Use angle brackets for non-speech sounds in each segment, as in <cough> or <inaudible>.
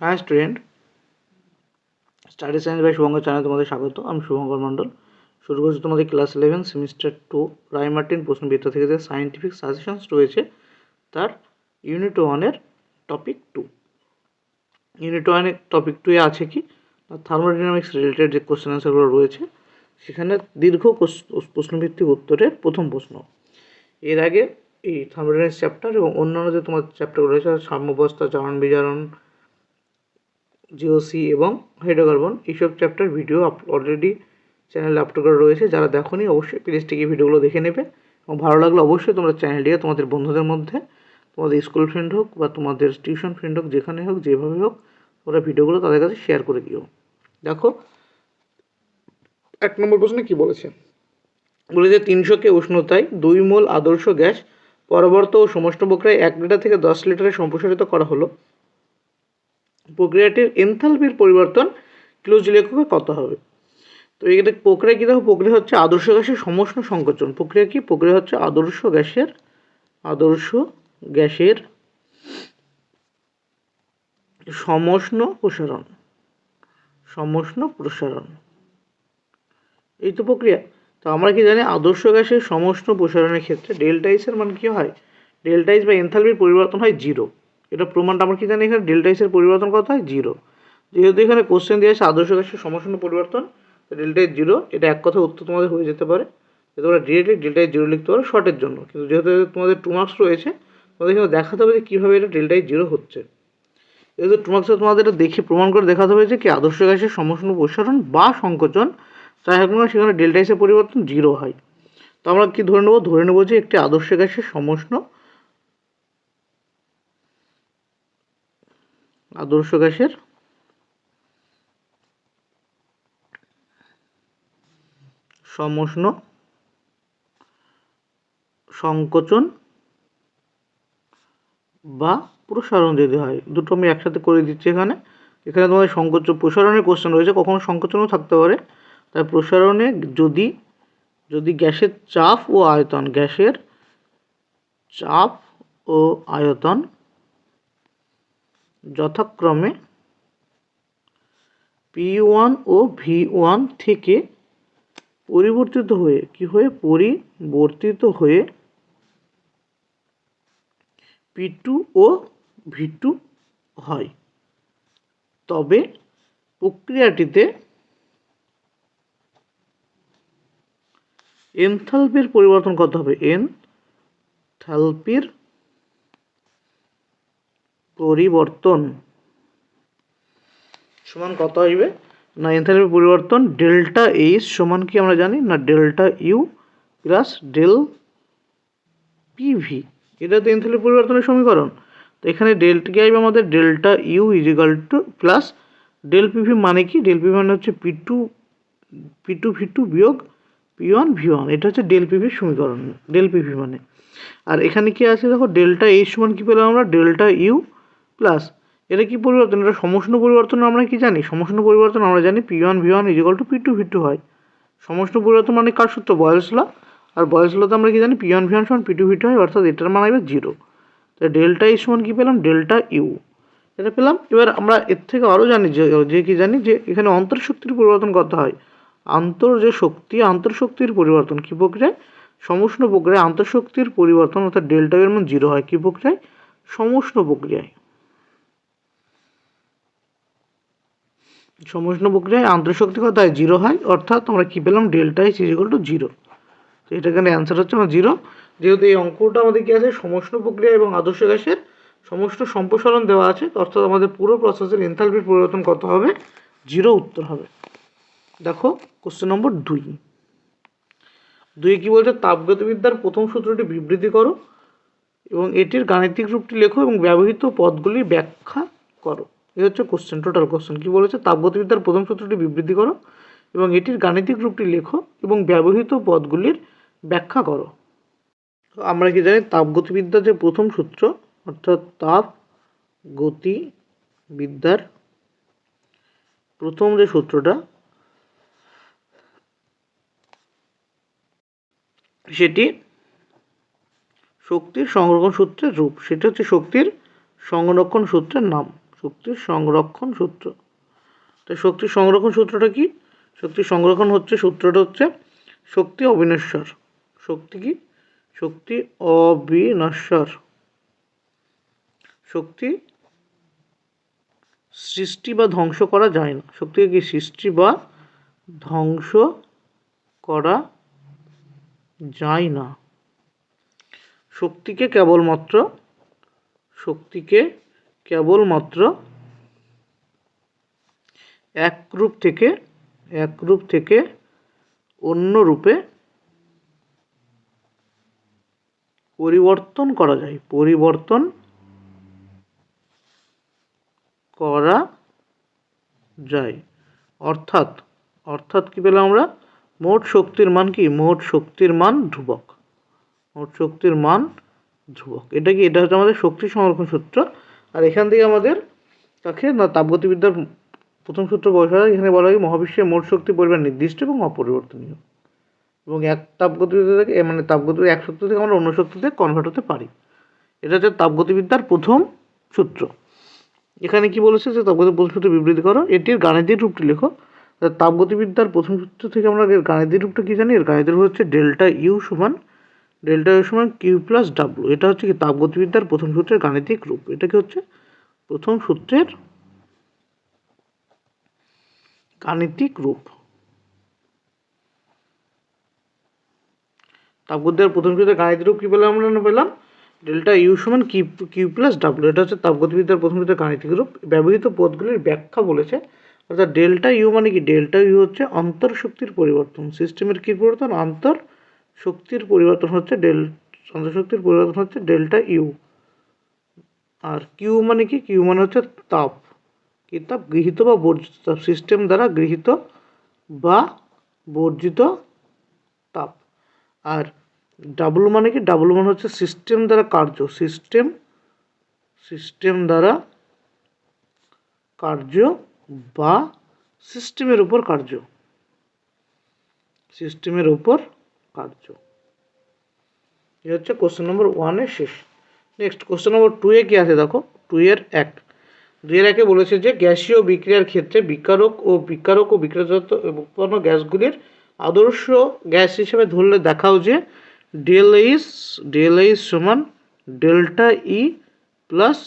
হ্যাঁ student study science by Subhankar channel তোমাদের স্বাগত। আমি শুভঙ্কর মণ্ডল। শুরু করছি তোমাদের class eleven semester two Ray Martin প্রশ্নবিদ্যা থেকে যে সায়েন্টিফিক সাজেশনস রয়েছে, তার ইউনিট ওয়ানের টপিক টু ইউনিট ওয়ানের টপিক টুয়ে আছে কি? থার্মোডাইনামিক্স রিলেটেড যে কোশ্চেন অ্যান্সারগুলো রয়েছে, সেখানে দীর্ঘ প্রশ্নভিত্তিক উত্তরের প্রথম প্রশ্ন। এর আগে এই থার্মোডাইনামিক্স চ্যাপ্টার এবং অন্যান্য যে তোমার চ্যাপ্টারগুলো রয়েছে, সাম্যবস্থা চারণ বিজারণ জিওসি এবং হাইড্রোকার্বন এইসব চ্যাপ্টার ভিডিও অলরেডি চ্যানেলে আপলোড করা রয়েছে। যারা দেখোনি, অবশ্যই প্লেলিস্টে গিয়ে ভিডিওগুলো দেখে নেবে। এবং ভালো লাগলে অবশ্যই তোমরা চ্যানেলটিকে তোমাদের বন্ধুদের মধ্যে, তোমাদের স্কুল ফ্রেন্ড হোক বা তোমাদের টিউশন ফ্রেন্ড হোক, যেখানে হোক, যেভাবে হোক তোমরা ভিডিওগুলো তাদের কাছে শেয়ার করে দিও। দেখো, এক নম্বর প্রশ্নে কি বলেছে? বলেছে তিনশো কে উষ্ণতায় দুই মোল আদর্শ গ্যাস পরবর্ত ও সমষ্ট প্রক্রিয়ায় এক লিটার থেকে দশ লিটারে সম্প্রসারিত করা হলো। প্রক্রিয়াটির এনথালপির পরিবর্তন কিলোজি লেখকে কত হবে। তো এখানে প্রক্রিয়া কী দেখো? প্রক্রিয়া হচ্ছে আদর্শ গ্যাসের সমষ্ণ সংকোচন। প্রক্রিয়া কি? প্রক্রিয়া হচ্ছে আদর্শ গ্যাসের আদর্শ গ্যাসের সমষ্ণ প্রসারণ। সমষ্ণ প্রসারণ। এই তো প্রক্রিয়া। তো আমরা কি জানি? আদর্শ গ্যাসের সমষ্ণ প্রসারণের ক্ষেত্রে ডেল্টা এর মান কি হয়? ডেল্টা বা এনথালপির পরিবর্তন হয় জিরো এটা প্রমাণটা আমরা কি জানি এখানে? ডেল্টা এর পরিবর্তন কত হয়? জিরো যেহেতু এখানে কোশ্চেন দিয়েছে আদর্শ গ্যাসের সমষ্ণ পরিবর্তন ডেল্টা এর জিরো এটা এক কথা উত্তর তোমাদের হয়ে যেতে পারে। তোমরা ডিরেক্টলি ডেল্টা এর জিরো লিখতে পারো শর্টের জন্য। কিন্তু যেহেতু তোমাদের টু মার্কস রয়েছে, তোমাদের এখানে দেখাতে হবে যে কীভাবে এটা ডেল্টা এর জিরো হচ্ছে। যেহেতু টু মার্কসে তোমাদের এটা দেখে, প্রমাণ করে দেখাতে হবে যে কি আদর্শ গ্যাসের সমষ্ণ প্রসারণ বা সংকোচন যাই হোক না সেখানে ডেল্টা এসের পরিবর্তন জিরো হয়। তো আমরা কি ধরে নেব? ধরে নেব যে একটি আদর্শ গ্যাসের সমষ্ণ আদর্শ গ্যাসের। সমষ্ণ। সংকোচন। বা প্রসারণ যদি হয়, দুটো আমি একসাথে করে দিচ্ছি এখানে। এখানে তোমাদের সংকোচন প্রসারণের কোশ্চেন রয়েছে, কখনো সংকোচনও থাকতে পারে। তাই প্রসারণে যদি যদি গ্যাসের চাপ ও আয়তন, গ্যাসের চাপ ও আয়তন যথাক্রমে পি ওয়ান ও ভি ওয়ান থেকে পরিবর্তিত হয়ে কি হয়ে? পরিবর্তিত হয়ে পি টু ও ভি টু হয়। তবে প্রক্রিয়াটিতে এনথালপির পরিবর্তন কত হবে। এন থ্যালপির পরিবর্তন। সমান কত আসবে? না এনথালপির পরিবর্তন ডেল্টা এইচ সমান কি আমরা জানি? না delta U plus del PV এটা তো এনথালপির পরিবর্তনের সমীকরণ। তো এখানে ডেল্টা কি আসবে আমাদের? Delta U equal to plus del PV মানে কি? ডেল পিভি মানে হচ্ছে P two P two V two বিয়োগ পি ওয়ান ভি ওয়ান এটা হচ্ছে ডেল পিভির সমীকরণ ডেল পিভি মানে। আর এখানে কি আছে দেখো? ডেল্টা এইচ সমান কী পেলাম আমরা? ডেল্টা ইউ প্লাস এটা কি পরিবর্তন? এটা সমষ্ণ পরিবর্তন আমরা কি জানি? সমষ্ণ পরিবর্তন আমরা জানি P one V one equal to P two V two হয়। সমষ্ণ পরিবর্তন মানে কার সূত্র? বয়েলস ল আর বয়েলস লতে আমরা কি জানি? পি ওয়ান ভি ওয়ান সমান পি টু ভি টু হয়, অর্থাৎ এটার মান আসবে জিরো তো ডেল্টা এইচ সমান কী পেলাম? ডেল্টা ইউ এটা পেলাম। এবার আমরা এর থেকে আরও জানি যে যে কি জানি যে এখানে অন্তর্শক্তির পরিবর্তন কত হয়? আন্তর যে শক্তি আন্তঃশক্তির পরিবর্তন কী প্রক্রিয়ায়? সমষ্ণ প্রক্রিয়ায় আন্তঃশক্তির পরিবর্তন, অর্থাৎ ডেল্টা এর মান জিরো হয় কী প্রক্রিয়ায়? সমষ্ণ প্রক্রিয়ায়। সমষ্ণ প্রক্রিয়ায় আন্তঃশক্তি কত হয় জিরো হয় অর্থাৎ আমরা কী পেলাম? Delta is equal to zero তো এটা এখানে অ্যান্সার হচ্ছে আমার জিরো যেহেতু এই অঙ্কটা আমাদের কী আছে? সমষ্ণ প্রক্রিয়া এবং আদর্শ গ্যাসের সমস্ত সম্প্রসারণ দেওয়া আছে, অর্থাৎ আমাদের পুরো প্রসেসের এনথালপির পরিবর্তন কত হবে? জিরো উত্তর হবে। দেখো কোশ্চেন নম্বর দুই। দুই কী বলছে? তাপগতিবিদ্যার প্রথম সূত্রটি বিবৃতি করো এবং এটির গাণিতিক রূপটি লেখো এবং ব্যবহৃত পদগুলি ব্যাখ্যা করো। এই হচ্ছে কোশ্চেন টোটাল কোশ্চেন কী বলেছে? তাপগতিবিদ্যার প্রথম সূত্রটি বিবৃতি করো এবং এটির গাণিতিক রূপটি লেখো এবং ব্যবহৃত পদগুলির ব্যাখ্যা করো। আমরা কি জানি? তাপগতিবিদ্যার যে প্রথম সূত্র, অর্থাৎ তাপ গতি বিদ্যার প্রথম যে সূত্রটা, সেটি শক্তির সংরক্ষণ সূত্রের রূপ। সেটা হচ্ছে শক্তির সংরক্ষণ সূত্রের নাম। শক্তির সংরক্ষণ সূত্র। তো শক্তির সংরক্ষণ সূত্রটা কি? শক্তির সংরক্ষণ হচ্ছে, সূত্রটা হচ্ছে শক্তি অবিনশ্বর। শক্তি কি? শক্তি অবিনশ্বর। শক্তি সৃষ্টি বা ধ্বংস করা যায় না। শক্তিকে কি? সৃষ্টি বা ধ্বংস করা যায় না। শক্তিকে কেবলমাত্র শক্তিকে কেবলমাত্র এক রূপ থেকে, এক রূপ থেকে অন্য রূপে পরিবর্তন করা যায়। পরিবর্তন করা যায়। অর্থাৎ অর্থাৎ কি পেলাম আমরা? মোট শক্তির মান কি? মোট শক্তির মান ধ্রুবক। মোট শক্তির মান ধ্রুবক। এটা কি? এটা হচ্ছে আমাদের শক্তি সংরক্ষণ সূত্র। আর এখান থেকে আমাদের কাকে? না, তাপগতিবিদ্যার প্রথম সূত্র বসা এখানে বলা হয় মহাবিশ্বের মোট শক্তি পরিমাণ নির্দিষ্ট এবং অপরিবর্তনীয়। এবং এক তাপগতিবিদ্যা থেকে মানে তাপগতি এক শক্তি থেকে আমরা অন্য শক্তিতে কনভার্ট হতে পারি। এটা হচ্ছে তাপগতিবিদ্যার প্রথম সূত্র। এখানে কি বলেছে যে তাপগতির প্রথম সূত্র বিবৃতি করো। এটির গাণিতিক রূপটি লেখো। তাপগতিবিদ্যার প্রথম সূত্র থেকে আমরা এর গাণিতিক রূপটা কী জানি? এর গাণিতিক রূপ হচ্ছে ডেল্টা ইউ সমান ডেল্টা ইউ সমান কিউ প্লাস ডাব্লু এটা হচ্ছে কি তাপগতিবিদ্যার প্রথম সূত্রের গাণিতিক রূপ। এটা কি হচ্ছে? প্রথম সূত্রের গাণিতিক রূপ। তাপগতির প্রথম সূত্রের গাণিতিক রূপ কি পেলাম আমরা? না পেলাম। ডেল্টা ইউ সমান কিউ কিউ প্লাস ডাব্লু এটা হচ্ছে তাপগতিবিদ্যার প্রথম সূত্রের গাণিতিক রূপ। ব্যবহৃত পদগুলির ব্যাখ্যা বলেছে। অর্থাৎ ডেল্টা ইউ মানে কি? ডেল্টা ইউ হচ্ছে অন্তর শক্তির পরিবর্তন। সিস্টেমের কী পরিবর্তন? অন্তর শক্তির পরিবর্তন হচ্ছে ডেল অন্তর শক্তির পরিবর্তন হচ্ছে ডেল্টা ইউ। আর কিউ মানে কি? কিউ মানে হচ্ছে তাপ। কি তাপ? গৃহীত বা বর্জিত তাপ। সিস্টেম দ্বারা গৃহীত বা বর্জিত তাপ। আর ডাব্লু মানে কি? ডাব্লু মানে হচ্ছে সিস্টেম দ্বারা কার্য। সিস্টেম সিস্টেম দ্বারা কার্য বা সিস্টেমের উপর কার্য। সিস্টেমের উপর কার্য এ হচ্ছে কোশ্চেন নম্বর ওয়ানের শেষ। নেক্সট কোশ্চেন নম্বর টু এ কী আছে দেখো? টু এর এক। দুই এর একে বলেছে যে গ্যাসীয় বিক্রিয়ার ক্ষেত্রে বিকারক ও বিকারক ও বিক্রিয়াজাত উৎপন্ন গ্যাসগুলির আদর্শ গ্যাস হিসেবে ধরলে দেখাও যে ডেল এইচ ডেল এইচ সমান delta E plus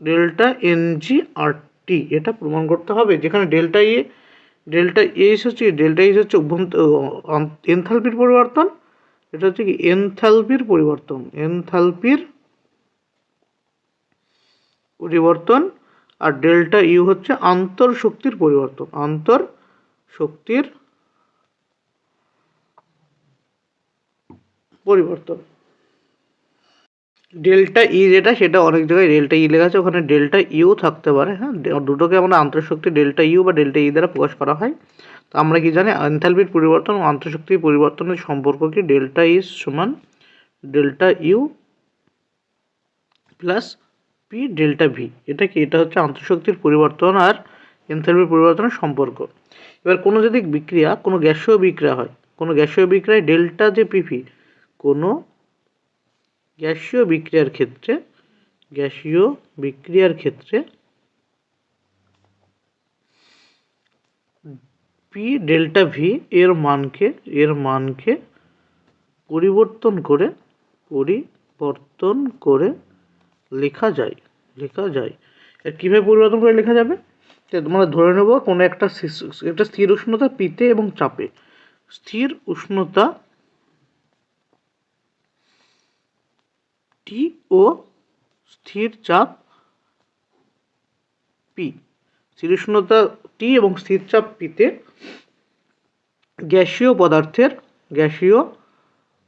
delta NG R T এটা প্রমাণ করতে হবে। যেখানে ডেল্টা ই ডেল্টা এইচ হচ্ছে ডেল্টা এইচ হচ্ছে এনথালপির পরিবর্তন। এটা হচ্ছে কি? এনথালপির পরিবর্তন। এনথালপির পরিবর্তন। আর ডেল্টা ইউ হচ্ছে আন্তর শক্তির পরিবর্তন। আন্তর শক্তির পরিবর্তন। ডেল্টা ই যেটা, সেটা অনেক জায়গায় ডেল্টা ই লেখা আছে, ওখানে ডেল্টা ইউ থাকতে পারে হ্যাঁ? দুটোকে আমরা আন্তঃশক্তি ডেল্টা ইউ বা ডেল্টা ই দ্বারা প্রকাশ করা হয়। তো আমরা কি জানি এনথালপির পরিবর্তন ও আন্তঃশক্তির পরিবর্তনের সম্পর্ক কি ডেল্টা ইজ সমান delta U plus P delta V এটা কি? এটা হচ্ছে আন্তঃশক্তির পরিবর্তন আর এনথালপির পরিবর্তনের সম্পর্ক। এবার কোনো যদি বিক্রিয়া, কোনো গ্যাসীয় বিক্রিয়া হয়, কোনো গ্যাসীয় বিক্রিয়ায় ডেল্টা যে পিভি কোনো গ্যাসীয় বিক্রিয়ার ক্ষেত্রে, গ্যাসীয় বিক্রিয়ার ক্ষেত্রে পি ডেল্টা ভি এর মানকে এর মানকে পরিবর্তন করে পরিবর্তন করে লেখা যায় লেখা যায়। এর কীভাবে পরিবর্তন করে লেখা যাবে? তোমরা ধরে নেব কোনো একটা একটা স্থির উষ্ণতা পিতে এবং চাপে। স্থির উষ্ণতা টি ও স্থির চাপ পি স্থির উষ্ণতা টি এবং স্থির চাপ পিতে গ্যাসীয় পদার্থের গ্যাসীয়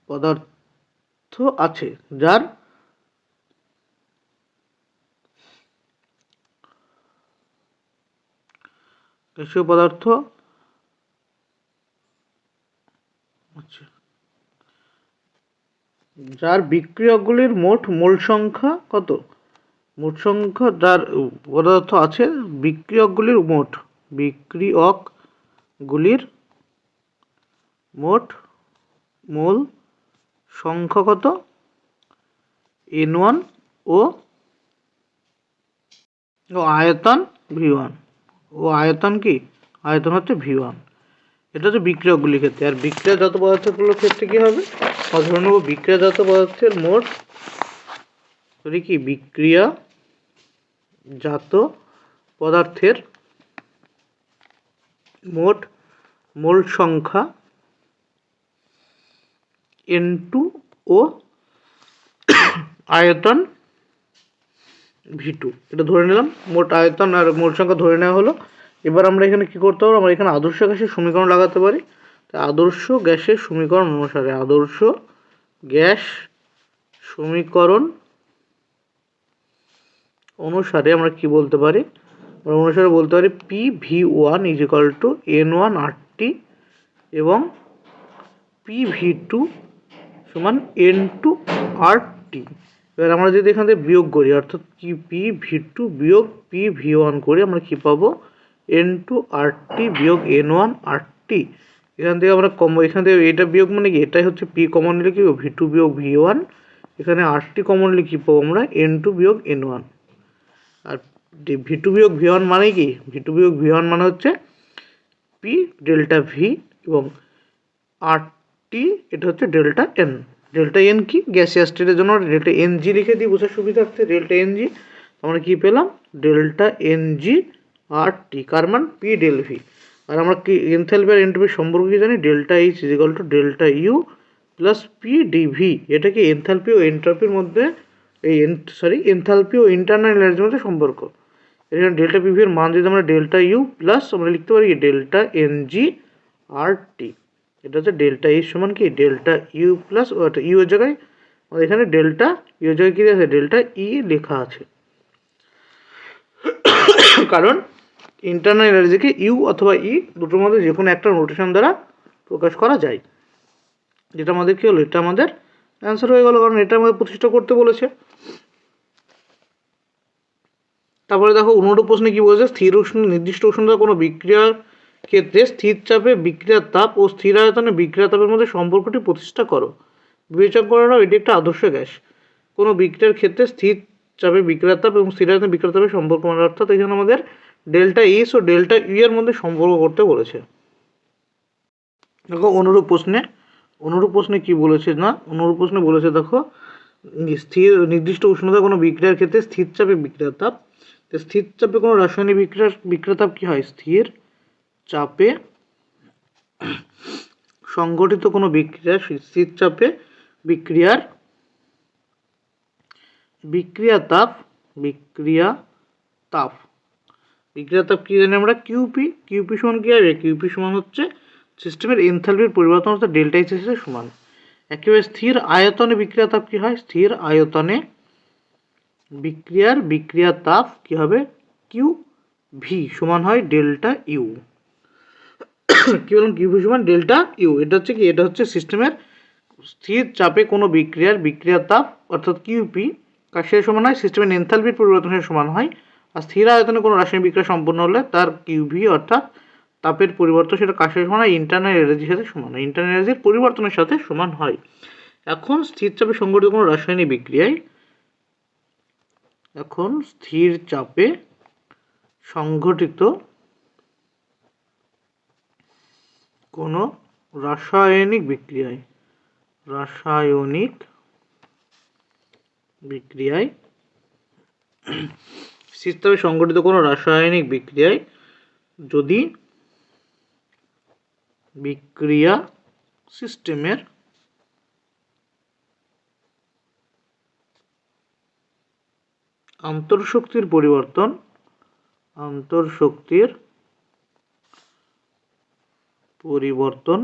পদার্থ আছে, যার গ্যাসীয় পদার্থ আচ্ছা যার বিক্রিয়কগুলির মোট মোল সংখ্যা কত? মোট সংখ্যা যার পদার্থ আছে, বিক্রিয়কগুলির মোট বিক্রিয়কগুলির মোট মোল সংখ্যা কত? এন ওয়ান ও আয়তন ভি ওয়ান ও আয়তন কি? আয়তন হচ্ছে ভি ওয়ান এটা হচ্ছে বিক্রিয়কগুলির ক্ষেত্রে। আর বিক্রিয়াজাত পদার্থগুলোর ক্ষেত্রে কী হবে? বা ধরে নেব বিক্রিয়াজাত পদার্থের মোট সরি কি বিক্রিয়া জাত পদার্থের মোট মোল সংখ্যা এন টু ও আয়তন ভি টু এটা ধরে নিলাম, মোট আয়তন আর মোট সংখ্যা ধরে নেওয়া হলো। এবার আমরা এখানে কি করতে পারব? আমরা এখানে আদর্শ গ্যাসের সমীকরণ লাগাতে পারি। আদর্শ গ্যাসের সমীকরণ অনুসারে আদর্শ গ্যাস সমীকরণ অনুসারে আমরা কি বলতে পারি? আমরা অনুসারে বলতে পারি P V one is equal to N one R T এবং পি ভি টু সমান এন টু আর টি এবার আমরা যদি এখান থেকে বিয়োগ করি, অর্থাৎ কি পি ভি টু বিয়োগ পি ভি ওয়ান করি আমরা কি পাবো? এন টু আর টি বিয়োগ এন ওয়ান আর টি এখান থেকে আমরা কম, এখান থেকে এটা বিয়োগ মানে কি? এটাই হচ্ছে পি কমন নিলে কি ভি টু বিয়োগ ভি ওয়ান এখানে আর টি কমন কী পাবো আমরা এন টু বিয়োগ এন ওয়ান আর ভি টু বিয়োগ ভি ওয়ান মানে কি? ভি টু বিয়োগ ভি ওয়ান মানে হচ্ছে পি ডেল্টা ভি এবং আর টি এটা হচ্ছে ডেল্টা এন ডেল্টা এন কি? গ্যাসিয়াস স্টেটের জন্য ডেল্টা এন জি লিখে দিই বোঝার সুবিধার্থে। ডেল্টা এন জি আমরা কী পেলাম? ডেল্টা এন জি আর টি কার মান? পি ডেল ভি আর আমরা কি এনথ্যালপি আর এন্ট্রপির সম্পর্ক কি জানি? Delta H equal to delta U plus P DV এটা কি এনথ্যালপি ও এন্ট্রপির মধ্যে এই সরি এনথ্যালপি ও ইন্টারনাল এনার্জির মধ্যে সম্পর্ক? এখানে ডেল্টা পিভির মান যদি আমরা ডেল্টা ইউ প্লাস আমরা লিখতে পারি delta N G R T এটা হচ্ছে ডেল্টা ই সমান কি? ডেল্টা ইউ প্লাস ইউ এর জায়গায়। এখানে ডেল্টা ইউ এর জায়গায় কী আছে? ডেল্টা ই লেখা আছে। কারণ ইন্টারনাল এনার্জিকে ইউ অথবা ই দুটোর মধ্যে যে কোনো একটা নোটেশন দ্বারা প্রকাশ করা যায়। যেটা আমাদের কী হলো? এটা আমাদের অ্যান্সার হয়ে গেল কারণ এটা আমাদের প্রতিষ্ঠা করতে বলেছে। তারপরে দেখো অনুরূপ প্রশ্নে কী বলেছে? স্থির উষ্ণ, নির্দিষ্ট উষ্ণতা কোনো বিক্রিয়ার ক্ষেত্রে স্থির চাপে বিক্রিয়ার তাপ ও স্থির আয়তনে বিক্রিয়া তাপের মধ্যে সম্পর্কটি প্রতিষ্ঠা করো। বিবেচনা করে নাও, এটি একটা আদর্শ গ্যাস। কোনো বিক্রিয়ার ক্ষেত্রে স্থির চাপে বিক্রিয়ার তাপ এবং স্থির আয়তনে বিক্রিয়া তাপের সম্পর্ক মানে অর্থাৎ এখানে আমাদের ডেল্টা এস ও ডেল্টা ইউ এর মধ্যে সম্পর্ক করতে বলেছে। দেখো, অনুরূপ প্রশ্নে অনুরূপ প্রশ্নে কি বলেছে না? অনুরূপ প্রশ্নে বলেছে, দেখো স্থির, নির্দিষ্ট উষ্ণতা কোনো বিক্রিয়ার ক্ষেত্রে স্থির চাপে বিক্রিয়ার তাপ। স্থির চাপে কোনো রাসায়নিক বিক্রিয়ার বিক্রিয়া তাপ কী হয়? স্থির চাপে সংগঠিত কোনো বিক্রিয়া স্থির চাপে বিক্রিয়ার বিক্রিয়া তাপ বিক্রিয়া তাপ। বিক্রিয়া তাপ কী জানি আমরা? কিউপি কিউপি সমান কী হবে কিউপি সমান হচ্ছে সিস্টেমের এনথালপির পরিবর্তন, অর্থাৎ ডেল্টা এর সমান। একেবারে স্থির আয়তনে বিক্রিয়া তাপ কী হয়? স্থির আয়তনে বিক্রিয়ার বিক্রিয়া তাপ কী হবে? কিউ ভি সমান হয় ডেল্টা ইউ কী বললাম? কিউ ভি সমান ডেল্টা ইউ এটা হচ্ছে কি? এটা হচ্ছে সিস্টেমের স্থির চাপে কোনো বিক্রিয়ার বিক্রিয়া তাপ, অর্থাৎ কিউপি কার কাশের সমান হয়? সিস্টেমের এনথালপির পরিবর্তনের সমান হয় আর স্থির আয়তনে কোনো রাসায়নিক বিক্রিয়া সম্পন্ন হলে তার কিউভি অর্থাৎ তাপের পরিবর্তন সেটা কাশের সমান ইন্টারনাল এনার্জির সাথে সমান হয়। ইন্টারনাল এনার্জির পরিবর্তনের সাথে সমান হয়। এখন স্থির চাপে সংঘটিত কোনো রাসায়নিক বিক্রিয়ায় এখন স্থির চাপে সংঘটিত কোনো রাসায়নিক বিক্রিয়ায় রাসায়নিক বিক্রিয়ায় স্থিরতাপে সংঘটিত কোনো রাসায়নিক বিক্রিয়ায় যদি বিক্রিয়া সিস্টেমের আন্তঃশক্তির পরিবর্তন আন্তঃশক্তির পরিবর্তন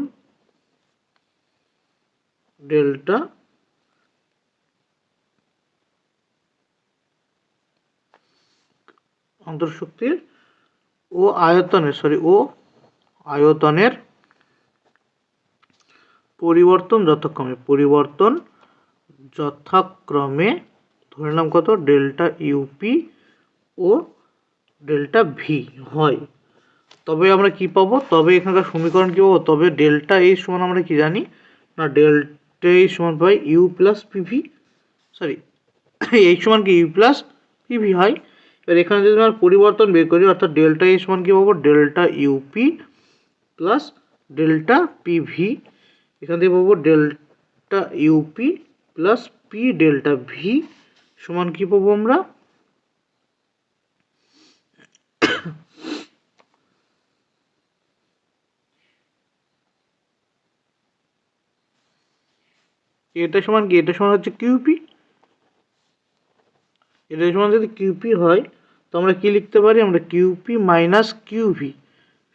ডেল্টা অন্তর্শক্তির ও আয়তনের সরি ও আয়তনের পরিবর্তন যথাক্রমে পরিবর্তন যথাক্রমে, ধরে নাম কত, ডেল্টা ইউপি ও ডেল্টা ভি হয়। তবে আমরা কি পাবো? তবে এখানকার সমীকরণ কী পাবো? তবে ডেল্টা এই সমান আমরা কি জানি? না, ডেল্টা এই সমান পাই ইউ প্লাস পিভি সরি এই সমান কি? ইউ প্লাস পিভি হয়। এবার এখানে যদি আমরা পরিবর্তন বের করি, অর্থাৎ ডেল্টা এস সমান কী পাবো? Delta UP plus delta PV এখান থেকে পাবো delta UP plus P delta V সমান কী পাবো আমরা? এটা সমান কি? এটা সমান হচ্ছে কিউপি এটা সমান যদি কিউপি হয় তো আমরা কি লিখতে পারি? আমরা কিউপি মাইনাস কিউভি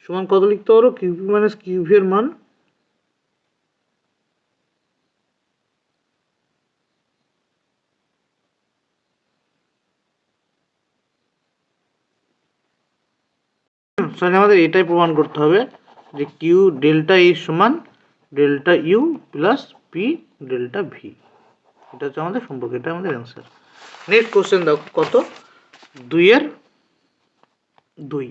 সমান কত লিখতে পারো? কিউপি মাইনাস কিউভি এর মান? আমাদের এটাই প্রমাণ করতে হবে যে কিউ ডেল্টা ই সমান delta U plus P delta V এটা হচ্ছে আমাদের সম্পর্ক, এটা আমাদের অ্যান্সার নেক্সট কোশ্চেন দেখো কত? দুইয়ের দুই।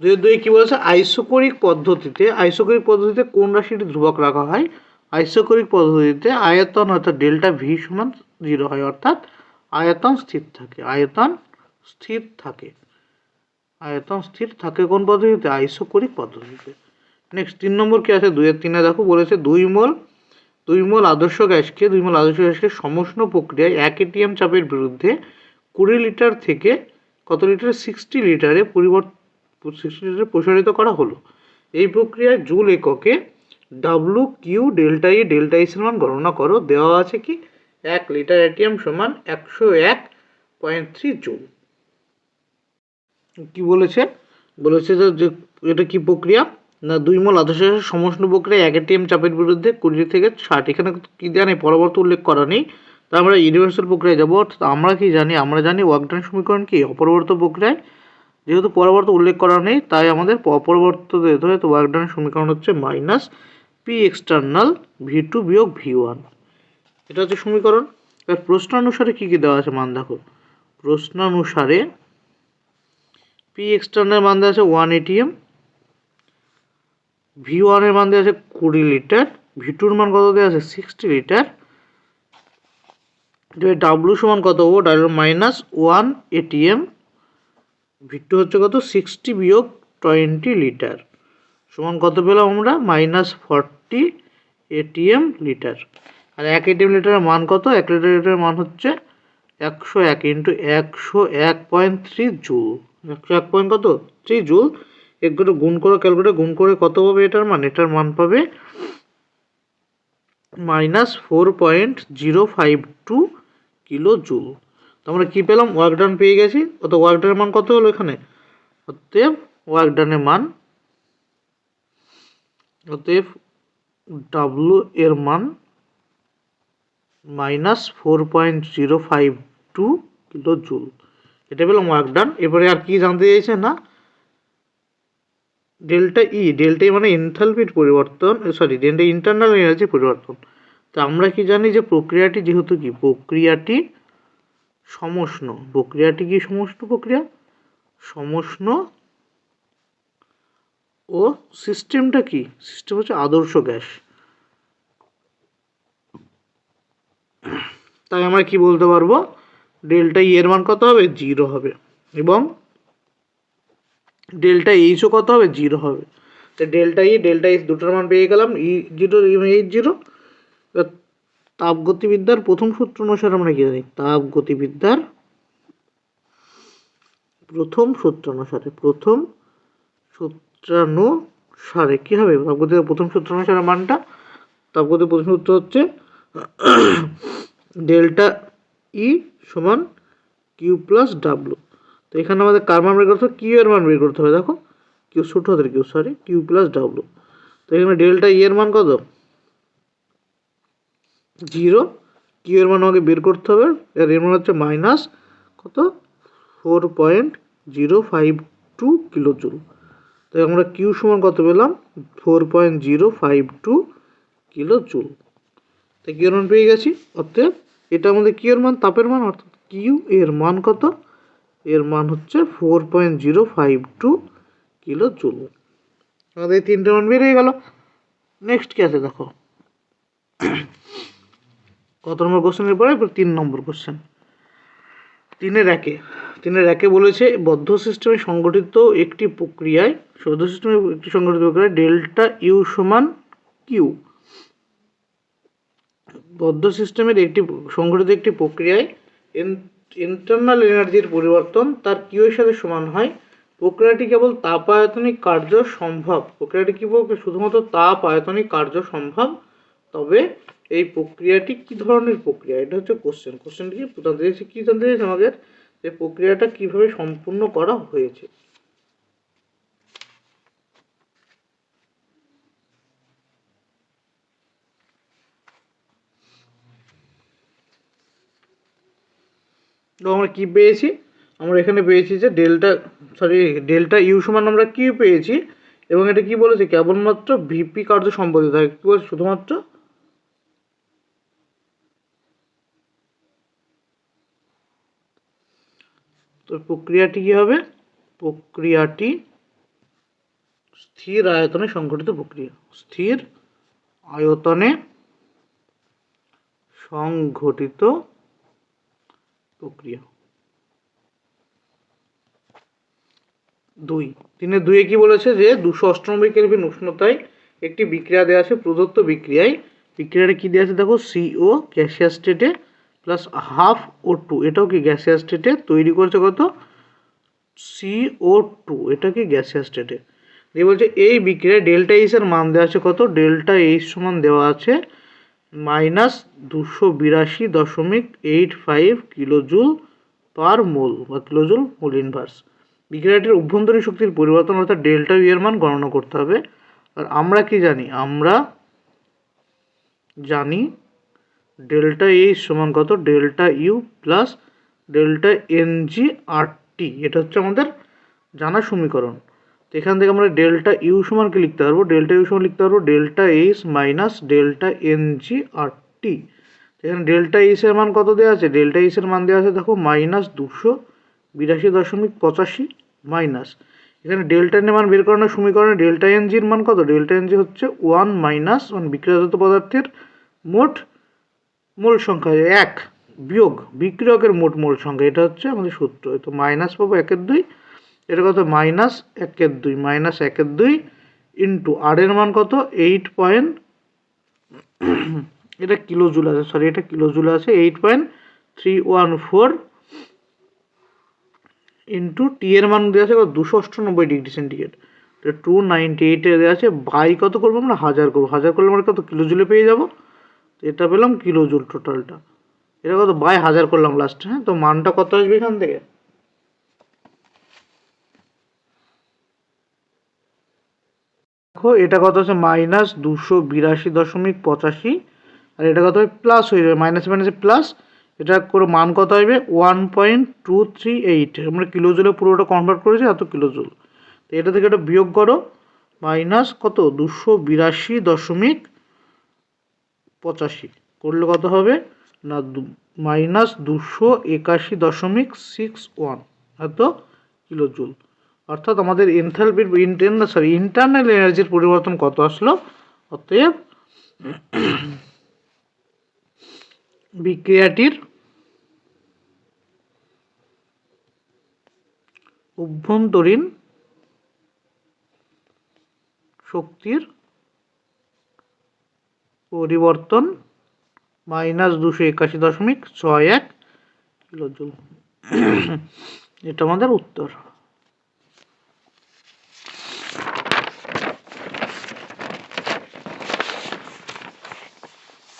দুইয়ের দুই কী বলেছে? আইসোকরিক পদ্ধতিতে আইসোকরিক পদ্ধতিতে কোন রাশিটি ধ্রুবক রাখা হয়? আইসোকরিক পদ্ধতিতে আয়তন অর্থাৎ ডেল্টা ভি সমান জিরো হয়, অর্থাৎ আয়তন স্থির থাকে। আয়তন স্থির থাকে। আয়তন স্থির থাকে কোন পদ্ধতিতে? আইসোকরিক পদ্ধতিতে। নেক্সট তিন নম্বর কি আছে? দুইয়ের তিনে দেখো, বলেছে দুই মোল দুই মোল আদর্শ গ্যাসকে, দুই মোল আদর্শ গ্যাসকে সমষ্ণ প্রক্রিয়ায় এক এটিএম চাপের বিরুদ্ধে কুড়ি লিটার থেকে কত লিটারে? সিক্সটি লিটারে পরিবর্তন সিক্সটি লিটারে প্রসারিত করা হলো। এই প্রক্রিয়ায় জুল এককে W Q delta E delta ইসের মান গণনা করো। দেওয়া আছে কি? এক লিটার এটিএম সমান একশো এক পয়েন্ট থ্রি জুল। কি বলেছে? বলেছে যে এটা কি প্রক্রিয়া? না, দুই মোল আদর্শ সমষ্ণ প্রক্রিয়া এক এটিএম চাপের বিরুদ্ধে কুড়ি থেকে ষাট। এখানে কি দেওয়া নেই পরবর্তী উল্লেখ করা নেই। তা আমরা ইউনিভার্সাল প্রক্রিয়ায় যাব আমরা কি জানি? আমরা জানি ওয়াকডাউন সমীকরণ কি? অপরবর্ত প্রক্রিয়ায়। যেহেতু পরবর্তী উল্লেখ করা নেই, তাই আমাদের অপরবর্ত হয় তো ওয়াকডাউন সমীকরণ হচ্ছে minus P external V two বিয়োগ ভি ওয়ান এটা হচ্ছে সমীকরণ। এবার প্রশ্নানুসারে কী কী দেওয়া আছে মান দেখো। প্রশ্নানুসারে পি এক্সটার্নাল মান দেওয়া আছে ওয়ান এটিএম ভি ওয়ানের মান দেওয়া আছে কুড়ি লিটার ভি টুর মান কত দেওয়া আছে? Sixty litre. ডাব্লু সমান কত ও W minus one atm V two হচ্ছে কত? সিক্সটি বিয়োগ টোয়েন্টি লিটার সমান কত পেলাম আমরা? মাইনাস ফর্টি এটিএম লিটার আর এক এটিএম লিটারের মান কত? এক লিটার লিটারের মান হচ্ছে একশো এক ইন্টু একশো এক পয়েন্ট থ্রি জুল একশো এক পয়েন্ট কত? থ্রি জুল একটু গুণ করে ক্যালকুলেটর গুণ করে কত পাবে এটার মান? এটার মান পাবে minus four point zero five two kilo joule. তো আমরা কী পেলাম? ওয়ার্ক ডান পেয়ে গেছি। অত ওয়ার্ক ডানের মান কত হলো এখানে? অতএব ওয়ার্ক ডানের মান, অতএব ডাব্লু এর মান minus four point zero five two kilo joule. এটা পেলাম ওয়ার্ক ডান এবারে আর কি জানতে চাইছে? না। ডেল্টা ই ডেল্টা মানে এনথালপির পরিবর্তন সরি ডেল্টা ইন্টারনাল এনার্জি পরিবর্তন। তো আমরা কি জানি যে প্রক্রিয়াটি যেহেতু কি? প্রক্রিয়াটি সমষ্ণ। প্রক্রিয়াটি কি সমষ্ণ প্রক্রিয়া? সমষ্ণ ও সিস্টেমটা কি? সিস্টেম হচ্ছে আদর্শ গ্যাস। তাই আমরা কি বলতে পারব? ডেল্টা ই এর মান কত হবে? জিরো হবে। এবং ডেল্টা এইচও কত হবে? জিরো হবে। তো ডেল্টা ই ডেল্টা এইচ দুটোর মান পেয়ে গেলাম। E zero H zero. তাপগতিবিদ্যার প্রথম সূত্র অনুসারে আমরা কি জানি? তাপগতিবিদ্যার প্রথম সূত্র অনুসারে, প্রথম সূত্রানুসারে কী হবে? তাপগতির প্রথম সূত্র অনুসারে মানটা তাপগতির প্রথম সূত্র হচ্ছে <clears throat> ডেল্টা ই সমান কিউ প্লাস ডাব্লু তো এখানে আমাদের কার মান বের করতে হবে? কিউ এর মান বের করতে হবে, দেখো। কিউ ছোটো হাতের Q sorry Q plus W তো এখানে ডেল্টা ই এর মান কত? জিরো। কিউ এর মান আমাকে বের করতে হবে? আর এর মান হচ্ছে মাইনাস কত? Four point zero five two kilo joule তো আমরা কিউ সমান কত পেলাম? Four point zero five two kilo joule তো কিউ এর মান পেয়ে গেছি। অর্থাৎ এটা আমাদের কিউ এর মান, তাপের মান, অর্থাৎ কিউ এর মান কত? এর মান হচ্ছে four point zero five two kilo joule আমাদের তিনটে মান বেরিয়ে গেল। নেক্সট কি আছে দেখো। কত নম্বর কোশ্চেনের পরে? তিন নম্বর কোশ্চেন তিনের একে। তিনের একে বলেছে, বদ্ধ সিস্টেমে সংগঠিত একটি প্রক্রিয়ায় বদ্ধ সিস্টেমে একটি সংগঠিত প্রক্রিয়ায় ডেল্টা ইউ সমান কিউ বদ্ধ সিস্টেমের একটি, সংগঠিত একটি প্রক্রিয়ায় ইন্টারনাল এনার্জির পরিবর্তন, তার কিউ এর সাথে সমান হয়। প্রক্রিয়াটি কেবল তাপ আয়তনিক কার্য সম্ভব। প্রক্রিয়াটি কেবল শুধুমাত্র তাপ আয়তনিক কার্য সম্ভব। তবে এই প্রক্রিয়াটি কি ধরনের প্রক্রিয়া? এটা হচ্ছে কোশ্চেন কোশ্চেনটি কি? জানতে চাইছে কি? জানতে চাইছে আমাদের যে প্রক্রিয়াটা কীভাবে সম্পূর্ণ করা হয়েছে। তো আমরা কি পেয়েছি? আমরা এখানে পেয়েছি যে ডেল্টা সরি ডেল্টা ইউ সমান আমরা কিউ পেয়েছি এবং এটা কি বলেছে? কেবলমাত্র ভিপি কার্য সম্পাদিত হয়। কি বলছে শুধুমাত্র তো প্রক্রিয়াটি কি হবে? প্রক্রিয়াটি স্থির আয়তনে সংঘটিত প্রক্রিয়া। স্থির আয়তনে সংঘটিত প্রক্রিয়া। দুই। তিনে দুয়ে কি বলেছে যে, দুশো অষ্টানব্বই কেলভিন উষ্ণতায় একটি বিক্রিয়া দেওয়া আছে, প্রদত্ত বিক্রিয়ায়। বিক্রিয়াটা কি দেওয়া আছে? দেখো সিও গ্যাসিয়াস স্টেটে প্লাস হাফ ও টু এটাও কি গ্যাসিয়াস স্টেটে তৈরি করছে কত? সিও টু এটা কি গ্যাসিয়াস স্টেটে দিয়ে বলছে এই বিক্রিয়ায় ডেল্টা এইচ এর মান দেওয়া আছে কত? ডেল্টা এইচ সমান দেওয়া আছে মাইনাস দুশো বিরাশি দশমিক eight five kilojoule per mole বা কিলোজুল মোল ইনভার্স বিক্রিয়াটির অভ্যন্তরীণ শক্তির পরিবর্তন অর্থাৎ ডেল্টা ইউ এর মান গণনা করতে হবে। আর আমরা কি জানি? আমরা জানি ডেল্টা এইচ সমান কত? Delta U plus delta NG R T. এটা হচ্ছে আমাদের জানা সমীকরণ। তো এখান থেকে আমরা ডেল্টা ইউ সমানকে লিখতে পারব? ডেল্টা ইউ সমান লিখতে পারব delta H minus delta NG R T. এখানে ডেল্টা এইচ এর মান কত দেওয়া আছে? ডেল্টা এইচ এর মান দেওয়া আছে দেখো মাইনাস দুশো বিরাশি দশমিক পঁচাশি মাইনাস। এখানে ডেল্টা এন এর মান বের করানোর সমীকরণে ডেল্টা এনজির মান কত? ডেল্টা এনজি হচ্ছে ওয়ান মাইনাস ওয়ান বিক্রিয়াজাত পদার্থের মোট মোল সংখ্যা এক। বিয়োগ, বিক্রিয়কের মোট মূল সংখ্যা, এটা হচ্ছে আমাদের সূত্র। তো মাইনাস পাবো একের দুই, এটা কত? মাইনাস একের দুই মাইনাস একের দুই ইন্টু আর এর মান কত? এইট পয়েন্ট এটা কিলো জুল আছে সরি এটা কিলো জুল আছে eight point three one four into T এর মান দেওয়া আছে দুশো অষ্টানব্বই ডিগ্রি সেন্টিগ্রেড টু নাইনটি এইটে দেওয়া আছে বাই কত করব আমরা? হাজার করব। হাজার করলে আমরা কত? কিলো জুলে পেয়ে যাব। এটা পেলাম কিলো জুল টোটালটা এটা কত? বাই হাজার করলাম লাস্টে হ্যাঁ? তো মানটা কত আসবে এখান থেকে? দেখো, এটা কত হচ্ছে মাইনাস দুশো বিরাশি দশমিক পঁচাশি। আর এটা কত? হবে প্লাস হয়ে যাবে, মাইনাস মাইনাসে প্লাস। এটা করে মান কত হবে one point two three eight. আমরা কিলো জুলে পুরোটা কনভার্ট করেছি, এত কিলো জুল। তো এটা থেকে এটা বিয়োগ করো, মাইনাস কত? দুশো বিরাশি দশমিক পঁচাশি। করলে কত হবে? না মাইনাস দুশো একাশি দশমিক সিক্স ওয়ান। এত কিলো জুল অর্থাৎ আমাদের এনথালপির ইন্টারনাল সরি, ইন্টারনাল এনার্জির পরিবর্তন কত আসলো? অতএব বিক্রিয়াটির অভ্যন্তরীণ শক্তির পরিবর্তন, মাইনাস দুশো একাশি দশমিক ছয় এক কিলোজুল। এটা আমাদের উত্তর।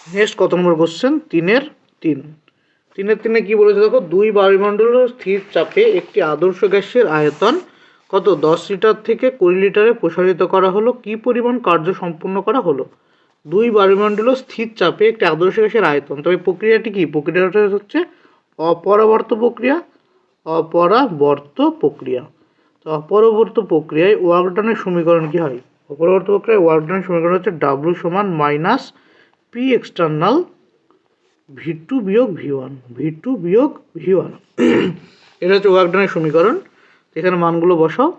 নেক্সট কত নম্বর কোশ্চেন তিনের তিন। তিনের তিনে কি বলেছে দেখো? দুই বায়ুমণ্ডল স্থির চাপে একটি আদর্শ গ্যাসের আয়তন কত? দশ লিটার থেকে কুড়ি লিটারে প্রসারিত করা হলো। কি পরিমাণ কার্য সম্পন্ন করা হলো? দুই বায়ুমণ্ডল স্থির চাপে একটি আদর্শ গ্যাসের আয়তন। তবে প্রক্রিয়াটি কি? প্রক্রিয়াটা হচ্ছে অপরাবর্ত প্রক্রিয়া অপরাবর্ত প্রক্রিয়া। তো অপরবর্ত প্রক্রিয়ায় ওয়ার্কডানের সমীকরণ কি হয়? অপরবর্ত প্রক্রিয়ায় ওয়ার্কডানের সমীকরণ হচ্ছে ডাব্লু সমান minus P external V two বিয়োগ ভি ওয়ান ভি টু বিয়োগ ভি ওয়ান এটা হচ্ছে ওয়ার্কডানের সমীকরণ। এখানে মানগুলো বসাও।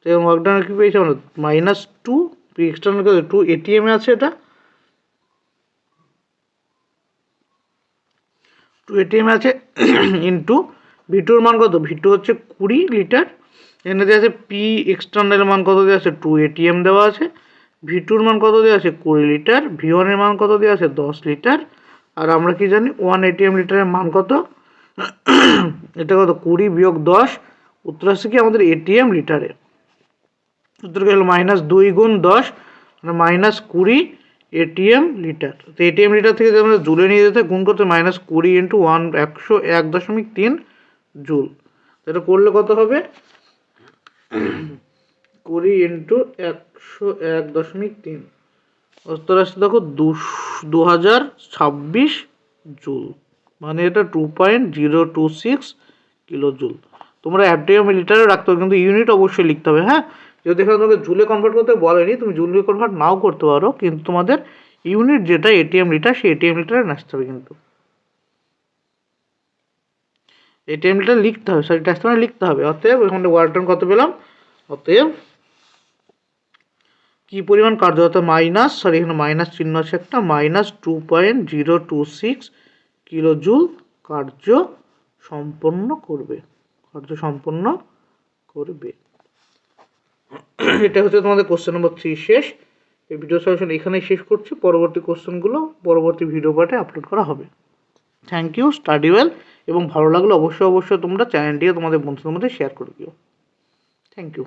তো এবং ওয়ার্কডানের কী পেয়েছে আমরা? Minus two P external two এটিএমে আছে এটা। এটিএম আছে <coughs> ইন্টু ভিটুর মান কত? ভিটু হচ্ছে কুড়ি লিটার। এখানে দেওয়া আছে পি এক্সটার্নাল মান কত দেওয়া আছে? টু এটিএম দেওয়া আছে। ভিটুর মান কত দেওয়া আছে? কুড়ি লিটার। ভি ওয়ানের মান কত দেওয়া আছে? দশ লিটার। আর আমরা কি জানি? ওয়ান এটিএম লিটারের মান কত? <coughs> এটা কত? কুড়ি বিয়োগ দশ। উত্তর আসছে কি? আমাদের এটিএম লিটারে উত্তর গেল মাইনাস দুই গুণ দশ। মানে মাইনাস কুড়ি। এটিএম লিটার তো এটিএম লিটার থেকে আমরা জুলে নিয়ে যেতে, গুণ করতে মাইনাস কুড়ি ইন্টু ওয়ান একশো এক দশমিক তিন জুল। এটা করলে কত হবে? কুড়ি ইন্টু একশো এক দশমিক তিন। উত্তর আসছে দেখো দু হাজার ছাব্বিশ জুল। মানে এটা two point zero two six kilo joule. তোমরা অ্যাপটিএম লিটারে রাখতে হবে, কিন্তু ইউনিট অবশ্যই লিখতে হবে হ্যাঁ? যদি এখানে তোমাকে জুলে কনভার্ট করতে বলেনি, তুমি জুলে কনভার্ট নাও করতে পারো, কিন্তু তোমাদের ইউনিট যেটা এটিএম লিটার সেই এটিএম লিটারে আসতে হবে কিন্তু। এটিএম লিটার লিখতে হবে সরি টেস্ট মানে লিখতে হবে। অতএব এখানে ওয়ার্ডন কত পেলাম। অতএব কি পরিমাণ কার্যকতা মাইনাস সরি এখানে মাইনাস চিহ্ন আছে একটা minus two point zero two six kilo joule কার্য সম্পন্ন করবে, কার্য সম্পন্ন করবে। এটা হচ্ছে তোমাদের কোশ্চেন নম্বর থ্রি শেষ। এই ভিডিও সলিউশন এখানেই শেষ করছি। পরবর্তী কোশ্চেনগুলো পরবর্তী ভিডিও পার্টে আপলোড করা হবে। থ্যাংক ইউ স্টাডি ওয়েল এবং ভালো লাগলে অবশ্যই অবশ্যই তোমরা চ্যানেলটিকে তোমাদের বন্ধুদের মধ্যে শেয়ার করে দিও। Thank you